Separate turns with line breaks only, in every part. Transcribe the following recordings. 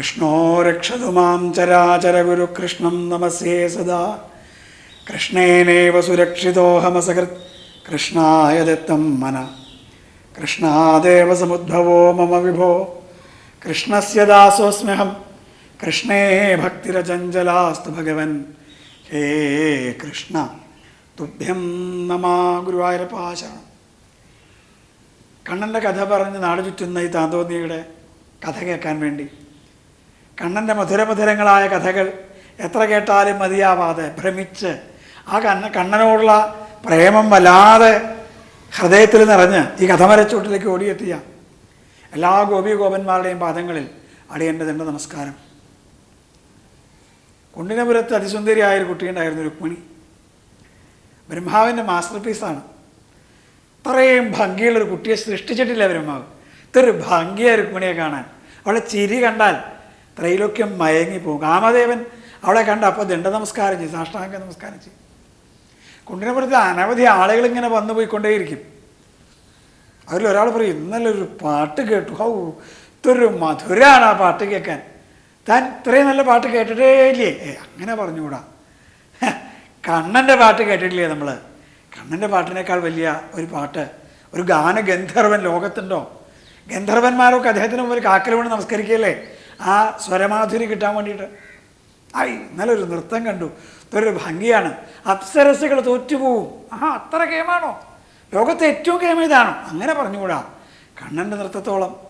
കൃഷ്ണോ രക്ഷതു മാം ചരാചരഗുരു കൃഷ്ണം നമസേ സദാ. കൃഷ്ണേനേവ സുരക്ഷിതോഹമസകൃത് കൃഷ്ണായ ദത്തം മന. കൃഷ്ണാദേവ സമുദ്ഭവോ മമ വിഭോ. കൃഷ്ണസ്യ ദാസോസ്മ്യഹം. കൃഷ്ണേ ഭക്തിരചഞ്ചലാസ്തു ഭഗവൻ. ഹേ കൃഷ്ണ തുഭ്യം നമാ ഗുരുവായൂരപ്പാശരണം കണ്ണന്റെ കഥ പറഞ്ഞ് നാട് ചുറ്റുന്ന ഈ താന്തോന്നിയുടെ കഥ കേൾക്കാൻ വേണ്ടി കണ്ണന്റെ മധുരമധുരങ്ങളായ കഥകൾ എത്ര കേട്ടാലും മതിയാവാതെ ഭ്രമിച്ച് ആ കണ്ണ കണ്ണനോടുള്ള പ്രേമം വല്ലാതെ ഹൃദയത്തിൽ നിറഞ്ഞ് ഈ കഥമരച്ചോട്ടിലേക്ക് ഓടിയെത്തിയ എല്ലാ ഗോപി ഗോപന്മാരുടെയും പാദങ്ങളിൽ അടിയന്റെ തന്റെ നമസ്കാരം. കുണ്ടിനപുരത്ത് അതിസുന്ദരിയായ ഒരു കുട്ടിയുണ്ടായിരുന്നു രുക്മിണി. ബ്രഹ്മാവിന്റെ മാസ്റ്റർ പീസാണ് അത്രയും ഭംഗിയുള്ളൊരു കുട്ടിയെ സൃഷ്ടിച്ചിട്ടില്ല ബ്രഹ്മാവ്. ഇതൊരു ഭംഗിയായ രുക്മിണിയെ കാണാൻ. അവളെ ചിരി കണ്ടാൽ ത്രൈലോക്യം മയങ്ങിപ്പോകും കാമദേവൻ അവളെ കണ്ട അപ്പോൾ ദണ്ഡ നമസ്കാരം ചെയ്യും സാഷ്ടാംഗ നമസ്കാരം ചെയ്യും കുണ്ടിനപുരത്ത് അനവധി ആളുകൾ ഇങ്ങനെ വന്നു പോയിക്കൊണ്ടേയിരിക്കും. അതിൽ ഒരാൾ പറയും ഇന്നലെ ഒരു പാട്ട് കേട്ടു. ഹൗ ഇത്തൊരു മധുരാണ് ആ പാട്ട് കേൾക്കാൻ. താൻ ഇത്രയും നല്ല പാട്ട് കേട്ടിട്ടേ ഇല്ലേ? ഏ അങ്ങനെ പറഞ്ഞുകൂടാ. കണ്ണന്റെ പാട്ട് കേട്ടിട്ടില്ലേ നമ്മൾ കണ്ണന്റെ പാട്ടിനേക്കാൾ വലിയ ഒരു പാട്ട്. ഒരു ഗാനഗന്ധർവൻ ലോകത്തുണ്ടോ? ഗന്ധർവന്മാരൊക്കെ അദ്ദേഹത്തിന് മുമ്പിൽ കാക്കൽ വീണ് നമസ്കരിക്കുകയല്ലേ? ആ സ്വരമാധുരി കിട്ടാൻ വേണ്ടിയിട്ട്. ആയി നല്ലൊരു നൃത്തം കണ്ടു. ഇതൊരു ഭംഗിയാണ്. അപ്സരസുകൾ തോറ്റുപോകും ആ അത്ര കേമാണോ? ലോകത്തെ ഏറ്റവും കേമ ഇതാണോ അങ്ങനെ പറഞ്ഞുകൂടാ. കണ്ണന്റെ നൃത്തത്തോളം.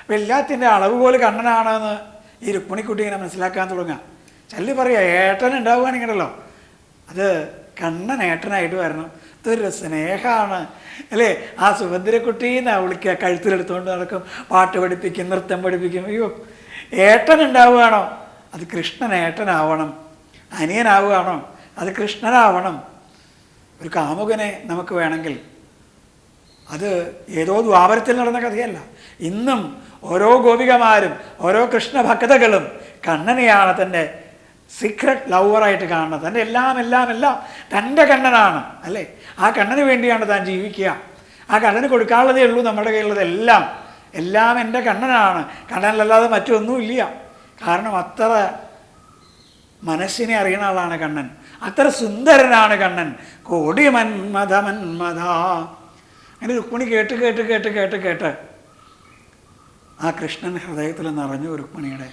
അപ്പം എല്ലാത്തിന്റെ അളവ് പോലെ കണ്ണനാണെന്ന് ഈ രുക്മിണിക്കുട്ടി ഇങ്ങനെ മനസ്സിലാക്കാൻ തുടങ്ങാം ചല്ലി പറയുക ഏട്ടൻ ഉണ്ടാവുകയാണെങ്കിലല്ലോ. അത് കണ്ണൻ ഏട്ടനായിട്ട് വരണം. ഇതൊരു സ്നേഹമാണ്. അല്ലേ? ആ സുഭദ്രക്കുട്ടീന്ന് വിളിക്കുക. കഴുത്തിലെടുത്തുകൊണ്ട് നടക്കും. പാട്ട് പഠിപ്പിക്കും നൃത്തം പഠിപ്പിക്കും. അയ്യോ ഏട്ടൻ ഉണ്ടാവുകയാണോ അത് കൃഷ്ണൻ ഏട്ടനാവണം. അനിയനാവുകയാണോ? അത് കൃഷ്ണനാവണം. ഒരു കാമുകനെ നമുക്ക് വേണമെങ്കിൽ. അത് ഏതോ ദ്വാപരത്തിൽ നടന്ന കഥയല്ല. ഇന്നും ഓരോ ഗോപികമാരും ഓരോ കൃഷ്ണഭക്തകളും കണ്ണനെയാണ് തന്റെ സീക്രട്ട് ലവറായിട്ട് കാണുന്നത്. തന്റെ എല്ലാം എല്ലാം എല്ലാം തന്റെ കണ്ണനാണ് അല്ലേ? ആ കണ്ണന് വേണ്ടിയാണ് താൻ ജീവിക്കുക. ആ കണ്ണന് കൊടുക്കാനുള്ളതേ ഉള്ളൂ നമ്മുടെ കയ്യിലുള്ളത് എല്ലാം എന്റെ കണ്ണനാണ്. കണ്ണനിലല്ലാതെ മറ്റൊന്നുമില്ല. കാരണം അത്ര മനസ്സിനെ അറിയുന്ന ആളാണ് കണ്ണൻ. അത്ര സുന്ദരനാണ് കണ്ണൻ. കോടി മന്മഥ മന്മഥ. അങ്ങനെ രുക്മിണി കേട്ട് കേട്ട് കേട്ട് കേട്ട് കേട്ട് ആ കൃഷ്ണൻ ഹൃദയത്തിൽ നിറഞ്ഞു രുക്മിണിയുടെ.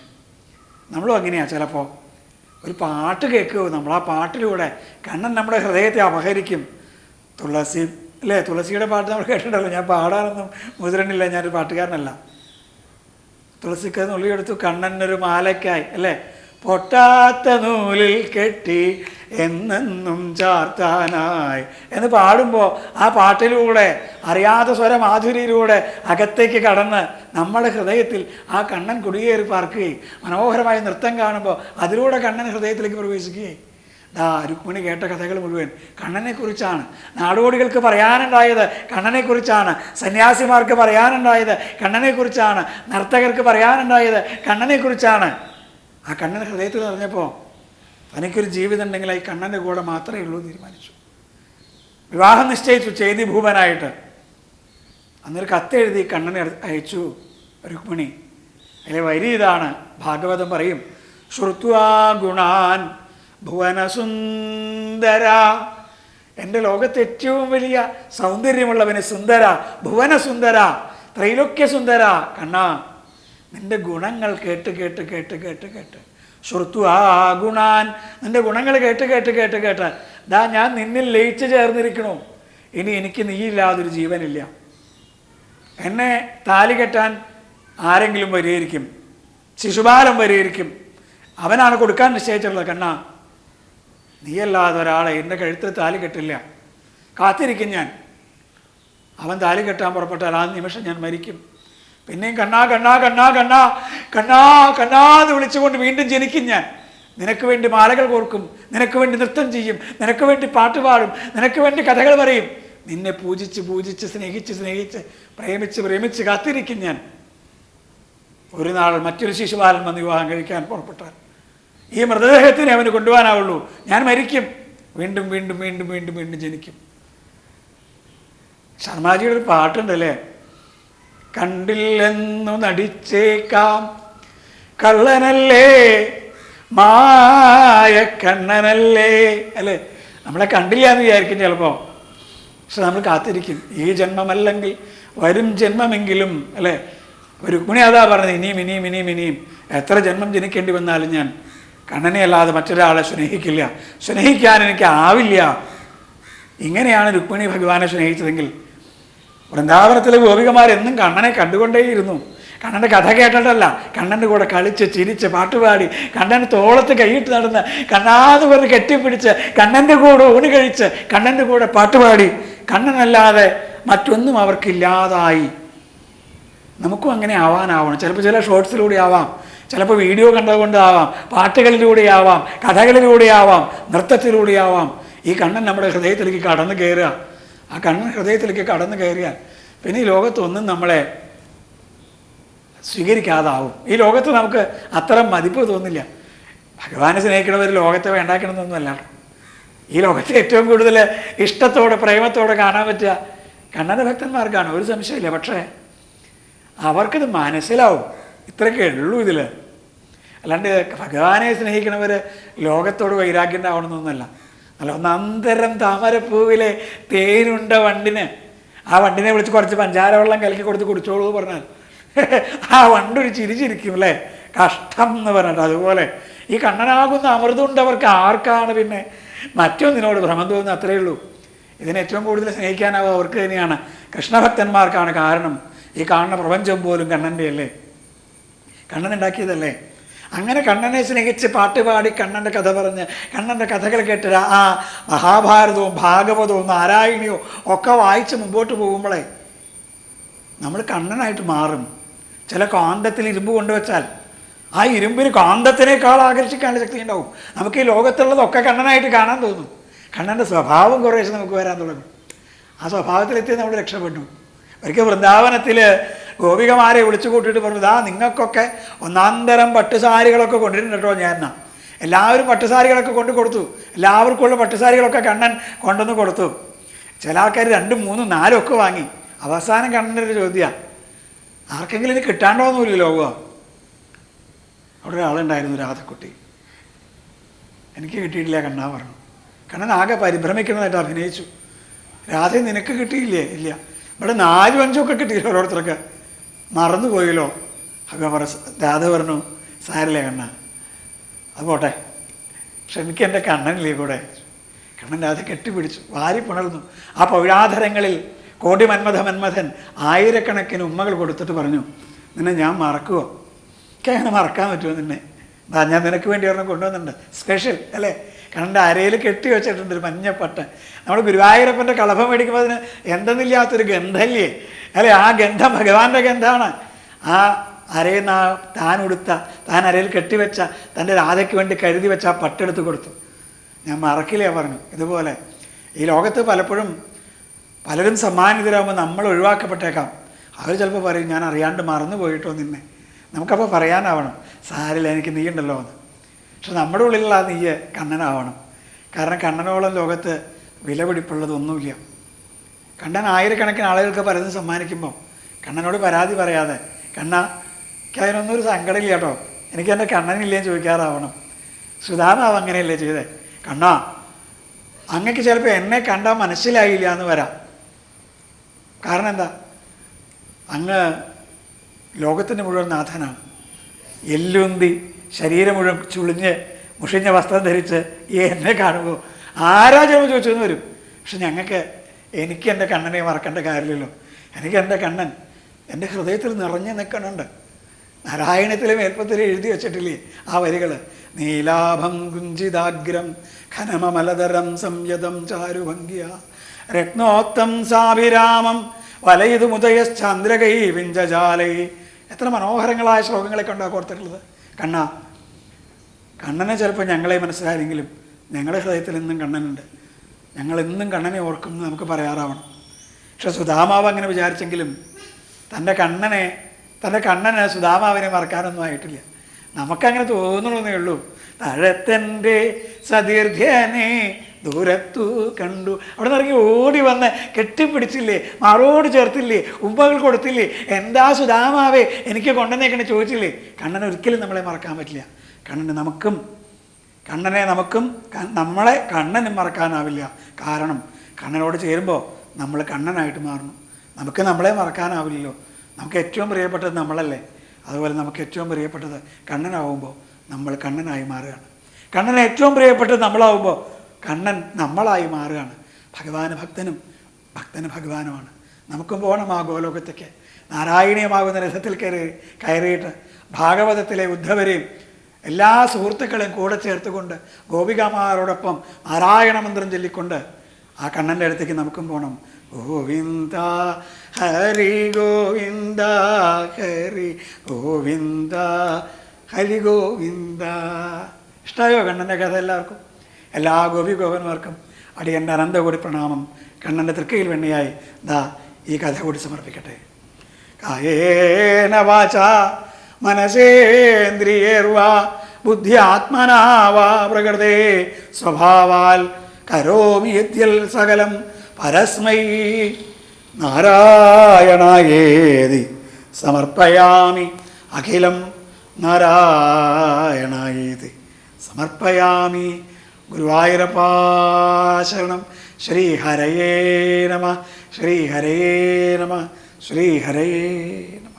നമ്മളും അങ്ങനെയാണ് ചിലപ്പോൾ ഒരു പാട്ട് കേൾക്കുമോ നമ്മൾ ആ പാട്ടിലൂടെ കണ്ണൻ നമ്മുടെ ഹൃദയത്തെ അപഹരിക്കും. തുളസി അല്ലേ തുളസിയുടെ പാട്ട് നമ്മൾ കേട്ടിട്ടുണ്ടല്ലോ. ഞാൻ പാടാനൊന്നും മുതിരണില്ല. ഞാനൊരു പാട്ടുകാരനല്ല. തുളസിക്ക് നുള്ളിയെടുത്തു കണ്ണനൊരു മാലയ്ക്കായി അല്ലേ? പൊട്ടാത്ത നൂലിൽ കെട്ടി എന്നെന്നും ചാർത്താനായി. എന്ന് പാടുമ്പോൾ ആ പാട്ടിലൂടെ അറിയാത്ത സ്വരമാധുരിയിലൂടെ അകത്തേക്ക് കടന്ന് നമ്മുടെ ഹൃദയത്തിൽ ആ കണ്ണൻ കുടിയേറി പാർക്കുകയും മനോഹരമായ നൃത്തം കാണുമ്പോൾ അതിലൂടെ കണ്ണൻ ഹൃദയത്തിലേക്ക് പ്രവേശിക്കുകയും ദാ രുക്മിണി കേട്ട കഥകൾ മുഴുവൻ കണ്ണനെക്കുറിച്ചാണ്. നാടോടികൾക്ക് പറയാനുണ്ടായത് കണ്ണനെക്കുറിച്ചാണ്. സന്യാസിമാർക്ക് പറയാനുണ്ടായത് കണ്ണനെക്കുറിച്ചാണ്. നർത്തകർക്ക് പറയാനുണ്ടായത് കണ്ണനെക്കുറിച്ചാണ്. ആ കണ്ണൻ ഹൃദയത്തിൽ നിറഞ്ഞപ്പോൾ തനിക്കൊരു ജീവിതം ഉണ്ടെങ്കിൽ ഈ കണ്ണന്റെ കൂടെ മാത്രമേ ഉള്ളൂ തീരുമാനിച്ചു. വിവാഹം നിശ്ചയിച്ചു ചെയ്തി ഭൂപനായിട്ട്. അന്നൊരു കത്തെഴുതി കണ്ണനെ അയച്ചു രുക്മിണി. അതിലെ വരി ഇതാണ്. ഭാഗവതം പറയും ശ്രുത്വാ ഗുണാൻ ഭുവനസുന്ദര. എന്റെ ലോകത്ത് ഏറ്റവും വലിയ സൗന്ദര്യമുള്ളവന് സുന്ദര ഭുവനസുന്ദര ത്രൈലോക്യ സുന്ദര കണ്ണ നിന്റെ ഗുണങ്ങൾ കേട്ട് കേട്ട് കേട്ട് കേട്ട് കേട്ട്. ശ്രുത്തു ആ ഗുണാൻ. നിന്റെ ഗുണങ്ങൾ കേട്ട് കേട്ട് കേട്ട് കേട്ട്. ദാ ഞാൻ നിന്നിൽ ലയിച്ചു ചേർന്നിരിക്കണു. ഇനി എനിക്ക് നീയില്ലാതൊരു ജീവനില്ല. എന്നെ താലി കെട്ടാൻ ആരെങ്കിലും വരികയായിരിക്കും ശിശുപാലം വരികയായിരിക്കും അവനാണ് കൊടുക്കാൻ നിശ്ചയിച്ചിട്ടുള്ളത് കണ്ണ. നീയല്ലാതെ ഒരാളെ എന്റെ കഴുത്തിൽ താലി കെട്ടില്ല. കാത്തിരിക്കും ഞാൻ. അവൻ താലി കെട്ടാൻ പുറപ്പെട്ടാൽ ആ നിമിഷം ഞാൻ മരിക്കും. പിന്നെയും കണ്ണാ കണ്ണാ കണ്ണാ കണ്ണാ കണ്ണാ കണ്ണാ എന്ന് വിളിച്ചുകൊണ്ട് വീണ്ടും ജനിക്കും ഞാൻ. നിനക്ക് വേണ്ടി മാലകൾ കോർക്കും നിനക്ക് വേണ്ടി നൃത്തം ചെയ്യും നിനക്ക് വേണ്ടി പാട്ട് പാടും നിനക്ക് വേണ്ടി കഥകൾ പറയും. നിന്നെ പൂജിച്ച് പൂജിച്ച് സ്നേഹിച്ച് സ്നേഹിച്ച് പ്രേമിച്ച് പ്രേമിച്ച് കാത്തിരിക്കും ഞാൻ. ഒരു നാൾ മറ്റൊരു ശിശുപാലൻ വന്ന് വിവാഹം കഴിക്കാൻ പുറപ്പെട്ടാൽ ഈ മൃതദേഹത്തിനെ അവന് കൊണ്ടുപോകാനാവുള്ളൂ. ഞാൻ മരിക്കും. വീണ്ടും വീണ്ടും വീണ്ടും വീണ്ടും വീണ്ടും ജനിക്കും. ശർമാജിയുടെ ഒരു പാട്ടുണ്ടല്ലേ? കണ്ടില്ലെന്നു നടിച്ചേക്കാം. കള്ളനല്ലേ? മായ കണ്ണനല്ലേ? അല്ലേ? നമ്മളെ കണ്ടില്ല എന്ന് വിചാരിക്കും ചിലപ്പോൾ പക്ഷെ നമ്മൾ കാത്തിരിക്കും. ഈ ജന്മമല്ലെങ്കിൽ വരും ജന്മമെങ്കിലും അല്ലേ? രുക്മിണി അതാ പറഞ്ഞത് ഇനിയും ഇനിയും ഇനിയും ഇനിയും. എത്ര ജന്മം ജനിക്കേണ്ടി വന്നാലും ഞാൻ കണ്ണനെ അല്ലാതെ മറ്റൊരാളെ സ്നേഹിക്കില്ല. സ്നേഹിക്കാൻ എനിക്ക് ആവില്ല. ഇങ്ങനെയാണ് രുക്മിണി ഭഗവാനെ സ്നേഹിച്ചതെങ്കിൽ വൃന്ദാവനത്തിലെ ഗോപികമാരെന്നും കണ്ണനെ കണ്ടുകൊണ്ടേയിരുന്നു. കണ്ണന്റെ കഥ കേട്ടിട്ടല്ല കണ്ണന്റെ കൂടെ കളിച്ച് ചിരിച്ച് പാട്ടുപാടി കണ്ണന് തോളത്ത് കൈയിട്ട് നടന്ന് കണ്ണാതെ പറഞ്ഞ് കെട്ടിപ്പിടിച്ച് കണ്ണന്റെ കൂടെ ഊണ് കഴിച്ച് കണ്ണന്റെ കൂടെ പാട്ടുപാടി കണ്ണനല്ലാതെ മറ്റൊന്നും അവർക്കില്ലാതായി. നമുക്കും അങ്ങനെ ആവാനാവണം. ചിലപ്പോൾ ചില ഷോർട്സിലൂടെ ആവാം. ചിലപ്പോൾ വീഡിയോ കണ്ടതുകൊണ്ടാവാം പാട്ടുകളിലൂടെയാവാം കഥകളിലൂടെയാവാം ആവാം കഥകളിലൂടെ ആവാം നൃത്തത്തിലൂടെ ആവാം ഈ കണ്ണൻ നമ്മുടെ ഹൃദയത്തിലേക്ക് കടന്നു കയറുക. ആ കണ്ണൻ ഹൃദയത്തിലേക്ക് കടന്നു കയറിയാൽ പിന്നെ ഈ ലോകത്തൊന്നും നമ്മളെ സ്വീകരിക്കാതാവും. ഈ ലോകത്ത് നമുക്ക് അത്ര മതിപ്പ് തോന്നില്ല. ഭഗവാനെ സ്നേഹിക്കണവർ ലോകത്തെ വേണ്ടാക്കണമെന്നൊന്നുമല്ല. ഈ ലോകത്തെ ഏറ്റവും കൂടുതൽ ഇഷ്ടത്തോടെ പ്രേമത്തോടെ കാണാൻ പറ്റുക. കണ്ണന ഭക്തന്മാർക്കാണ് ഒരു സംശയമില്ല പക്ഷേ അവർക്കത് മനസ്സിലാവും. ഇത്രയൊക്കെ ഉള്ളൂ ഇതിൽ അല്ലാണ്ട് ഭഗവാനെ സ്നേഹിക്കണവർ ലോകത്തോട് വൈരാഗ്യം ഉണ്ടാവണമെന്നൊന്നുമല്ല അല്ല ഒന്ന് അന്തരം താമരപ്പൂവിലെ തേനുണ്ട വണ്ടിന് ആ വണ്ടിനെ വിളിച്ച് കുറച്ച് പഞ്ചാര വെള്ളം കലക്കി കൊടുത്ത് കുടിച്ചോളൂ പറഞ്ഞാൽ ആ വണ്ടി ഒരു ചിരിച്ചിരിക്കും അല്ലേ? കഷ്ടം എന്ന് പറഞ്ഞിട്ട് അതുപോലെ. ഈ കണ്ണനാകുന്ന അമൃതമുണ്ടവർക്ക് ആർക്കാണ് പിന്നെ മറ്റൊന്നിനോട് ഭ്രമം തോന്നുന്നത്? അത്രയേ ഉള്ളൂ. ഇതിനെ ഏറ്റവും കൂടുതൽ സ്നേഹിക്കാനാവുക അവർക്ക് തന്നെയാണ്. കൃഷ്ണഭക്തന്മാർക്കാണ് കാരണം. ഈ കാണുന്ന പ്രപഞ്ചം പോലും കണ്ണന്റെ അല്ലേ? കണ്ണൻ ഉണ്ടാക്കിയതല്ലേ അങ്ങനെ കണ്ണനെ സ്നേഹിച്ച് പാട്ട് പാടി കണ്ണന്റെ കഥ പറഞ്ഞ് കണ്ണന്റെ കഥകൾ കേട്ട് ആ മഹാഭാരതവും ഭാഗവതവും നാരായണിയോ ഒക്കെ വായിച്ച് മുമ്പോട്ട് പോകുമ്പോഴേ നമ്മൾ കണ്ണനായിട്ട് മാറും. ചില കാന്തത്തിൽ ഇരുമ്പ് കൊണ്ടുവച്ചാൽ ആ ഇരുമ്പിന് കാന്തത്തിനേക്കാൾ ആകർഷിക്കാനുള്ള ശക്തി ഉണ്ടാവും. നമുക്ക് ഈ ലോകത്തുള്ളതൊക്കെ കണ്ണനായിട്ട് കാണാൻ തോന്നും. കണ്ണന്റെ സ്വഭാവം കുറേശ്ശെ നമുക്ക് വരാൻ തുടങ്ങും. ആ സ്വഭാവത്തിലെത്തി നമ്മൾ രക്ഷപ്പെട്ടു ഒരിക്കൽ വൃന്ദാവനത്തിൽ ഗോപികമാരെ വിളിച്ചു കൂട്ടിയിട്ട് പറഞ്ഞു ഇതാ നിങ്ങൾക്കൊക്കെ ഒന്നാന്തരം പട്ടുസാരികളൊക്കെ കൊണ്ടിരുന്നിട്ടോ കേട്ടോ ഞാൻ എല്ലാവരും പട്ടുസാരികളൊക്കെ കൊണ്ട് കൊടുത്തു. എല്ലാവർക്കുള്ള പട്ടുസാരികളൊക്കെ കണ്ണൻ കൊണ്ടുവന്ന് കൊടുത്തു. ചില ആൾക്കാർ രണ്ടും മൂന്നും നാലും ഒക്കെ വാങ്ങി. അവസാനം കണ്ണന്റെ ഒരു ചോദ്യമാണ് ആർക്കെങ്കിലും ഇത് കിട്ടാണ്ടോന്നുമില്ല ലോകം? അവിടെ ഒരാളുണ്ടായിരുന്നു രാധക്കുട്ടി. എനിക്ക് കിട്ടിയിട്ടില്ല കണ്ണാ പറഞ്ഞു. കണ്ണൻ ആകെ പരിഭ്രമിക്കുന്നതായിട്ട് അഭിനയിച്ചു. രാധ നിനക്ക് കിട്ടിയില്ലേ? ഇല്ല. ഇവിടെ നാലും അഞ്ചും ഒക്കെ കിട്ടിയില്ല ഓരോരുത്തർക്ക്? മറന്നുപോയല്ലോ. അപ്പം പറ രാധ പറഞ്ഞു സാരില്ല കണ്ണ അത് പോട്ടെ. എന്റെ കണ്ണനില്ലേ കൂടെ. കണ്ണൻ രാധ കെട്ടിപ്പിടിച്ചു വാരി പുണർന്നു. ആ പൗരാധരങ്ങളിൽ കോടി മന്മഥ മന്മഥൻ ആയിരക്കണക്കിന് ഉമ്മകൾ കൊടുത്തിട്ട് പറഞ്ഞു നിന്നെ ഞാൻ മറക്കുമോ എനിക്ക് അങ്ങനെ മറക്കാൻ പറ്റുമോ നിന്നെ? ഞാൻ നിനക്ക് വേണ്ടി ഒരെണ്ണം കൊണ്ടുവന്നിട്ടുണ്ട്. സ്പെഷ്യൽ അല്ലേ? കണ്ണന്റെ അരയിൽ കെട്ടി വെച്ചിട്ടുണ്ട് ഒരു മഞ്ഞപ്പട്ട നമ്മൾ ഗുരുവായൂരപ്പന്റെ കളഭം മേടിക്കുമ്പോൾ അതിന് എന്തെന്നില്ലാത്തൊരു ഗന്ധല്ലേ? അല്ലേ? ആ ഗന്ധം ഭഗവാന്റെ ഗന്ധമാണ്. ആ അരയിൽ നിന്ന് ആ താൻ ഉടുത്ത താൻ അരയിൽ കെട്ടിവെച്ച തന്റെ രാധയ്ക്ക് വേണ്ടി കരുതി വെച്ച ആ പട്ടെടുത്ത് കൊടുത്തു. ഞാൻ മറക്കില്ലേ പറഞ്ഞു. ഇതുപോലെ. ഈ ലോകത്ത് പലപ്പോഴും പലരും സമ്മാനിതരാകുമ്പോൾ നമ്മൾ ഒഴിവാക്കപ്പെട്ടേക്കാം. അവർ ചിലപ്പോൾ പറയും ഞാൻ അറിയാണ്ട് മറന്നു പോയിട്ടോ നിന്നെ. നമുക്കപ്പോൾ പറയാനാവണം സാരില്ല എനിക്ക് നീ ഉണ്ടല്ലോ എന്ന്. പക്ഷെ നമ്മുടെ ഉള്ളിലുള്ള ആ നീയ് കണ്ണനാവണം. കാരണം കണ്ണനോളം ലോകത്ത് വിലപിടിപ്പുള്ളതൊന്നുമില്ല കണ്ണൻ ആയിരക്കണക്കിന് ആളുകൾക്ക് പലതും സമ്മാനിക്കുമ്പോൾ കണ്ണനോട് പരാതി പറയാതെ കണ്ണ അതിനൊന്നും ഒരു സങ്കടമില്ല കേട്ടോ. എനിക്ക് എന്റെ കണ്ണനില്ലേ ചോദിക്കാറാവണം. സുധാമാവ് അങ്ങനെയല്ലേ ചെയ്തേ. കണ്ണാ അങ്ങക്ക് ചിലപ്പോൾ എന്നെ കണ്ടാൽ മനസ്സിലായില്ല എന്ന് വരാം. കാരണം എന്താ? അങ്ങ് ലോകത്തിന്റെ മുഴുവൻ നാഥനാണ്. എല്ലുന്തി ശരീരം മുഴുവൻ ചുളിഞ്ഞ് മുഷിഞ്ഞ വസ്ത്രം ധരിച്ച് ഈ എന്നെ കാണുമ്പോൾ ആരാ ചോദിച്ചു ചോദിച്ചെന്ന് വരും. പക്ഷെ ഞങ്ങൾക്ക് എനിക്ക് എന്റെ കണ്ണനെ മറക്കേണ്ട കാര്യമില്ലല്ലോ. എനിക്ക് എന്റെ കണ്ണൻ എന്റെ ഹൃദയത്തിൽ നിറഞ്ഞു നിൽക്കണുണ്ട് നാരായണത്തിലെ മേൽപ്പത്തിൽ എഴുതി വെച്ചിട്ടില്ലേ ആ വരികൾ? നീലാഭം കുഞ്ചിതാഗ്രം ഖനമമലതരം സംയതം ചാരുഭംഗിയ രത്നോത്തം സാഭിരാമം വലയിതു മുതയശ്ചന്ദ്രകൈ വിഞ്ചജാലൈ എത്ര മനോഹരങ്ങളായ ശ്ലോകങ്ങളെ കൊണ്ടാണ് കോർത്തിട്ടുള്ളത്. കണ്ണ കണ്ണനെ ചിലപ്പോൾ ഞങ്ങളെ മനസ്സിലായില്ലെങ്കിലും ഞങ്ങളുടെ ഹൃദയത്തിൽ ഇന്നും കണ്ണനുണ്ട്. ഞങ്ങൾ എന്നും കണ്ണനെ ഓർക്കും നമുക്ക് പറയാറാവണം. പക്ഷെ സുധാമാവ് അങ്ങനെ വിചാരിച്ചെങ്കിലും തന്റെ കണ്ണനെ തന്റെ കണ്ണനെ സുധാമാവിനെ മറക്കാനൊന്നും ആയിട്ടില്ല. നമുക്കങ്ങനെ തോന്നണമെന്നേ ഉള്ളൂ. തഴത്തന്റെ സതീർഘ്യനെ ദൂരത്തു കണ്ടു. അവിടെ നിന്ന് ഇറങ്ങി ഓടി വന്ന് കെട്ടിപ്പിടിച്ചില്ലേ? മാറോട് ചേർത്തില്ലേ? ഉമ്മകൾ കൊടുത്തില്ലേ? എന്താ സുധാമാവേ? എനിക്ക് കൊണ്ടുവന്നേക്കണേ ചോദിച്ചില്ലേ? കണ്ണനെ ഒരിക്കലും നമ്മളെ മറക്കാൻ പറ്റില്ല. കണ്ണന് നമുക്കും കണ്ണനെ നമുക്കും നമ്മളെ കണ്ണനും മറക്കാനാവില്ല. കാരണം കണ്ണനോട് ചേരുമ്പോൾ നമ്മൾ കണ്ണനായിട്ട് മാറുന്നു. നമുക്ക് നമ്മളെ മറക്കാനാവില്ലല്ലോ. നമുക്ക് ഏറ്റവും പ്രിയപ്പെട്ടത് നമ്മളല്ലേ? അതുപോലെ നമുക്ക് ഏറ്റവും പ്രിയപ്പെട്ടത് കണ്ണനാവുമ്പോൾ നമ്മൾ കണ്ണനായി മാറുകയാണ്. കണ്ണനെ ഏറ്റവും പ്രിയപ്പെട്ടത് നമ്മളാവുമ്പോൾ കണ്ണൻ നമ്മളായി മാറുകയാണ്. ഭഗവാന് ഭക്തനും ഭക്തന് ഭഗവാനുമാണ്. നമുക്കും പോകണം ആ ഗോലോകത്തേക്ക്. നാരായണീയമാകുന്ന രഥത്തിൽ കയറി കയറിയിട്ട് ഭാഗവതത്തിലെ ഉദ്ധവരെയും എല്ലാ സുഹൃത്തുക്കളെയും കൂടെ ചേർത്തുകൊണ്ട് ഗോപികമാരോടൊപ്പം നാരായണ മന്ത്രം ചൊല്ലിക്കൊണ്ട് ആ കണ്ണന്റെ അടുത്തേക്ക് നമുക്കും പോകണം ഗോവിന്ദ ഹരി ഗോവിന്ദ ഹരി ഗോവിന്ദ ഹരി ഗോവിന്ദ. ഇഷ്ടമായോ കണ്ണന്റെ കഥ എല്ലാവർക്കും? എല്ലാ ഗോപി ഗോപന്മാർക്കും അടിയന്റെ അനന്തകൂടി പ്രണാമം കണ്ണന്റെ തൃക്കയിൽ വെണ്ണയായി ദാ ഈ കഥ കൂടി സമർപ്പിക്കട്ടെ. കായേന വാച മനസേന്ദ്രിയേർവാ ആത്മനാവാ പ്രകൃതേ സ്വഭാവാൽ കരോമി സകലം പരസ്മൈ. നാരായണായേതി സമർപ്പയാമി അഖിലം നാരായണായേതി സമർപ്പയാമി குருவாயூரப்பா சரணம் ஸ்ரீஹரையே நம. ஸ்ரீஹரையே நம. ஸ்ரீஹரையே நம.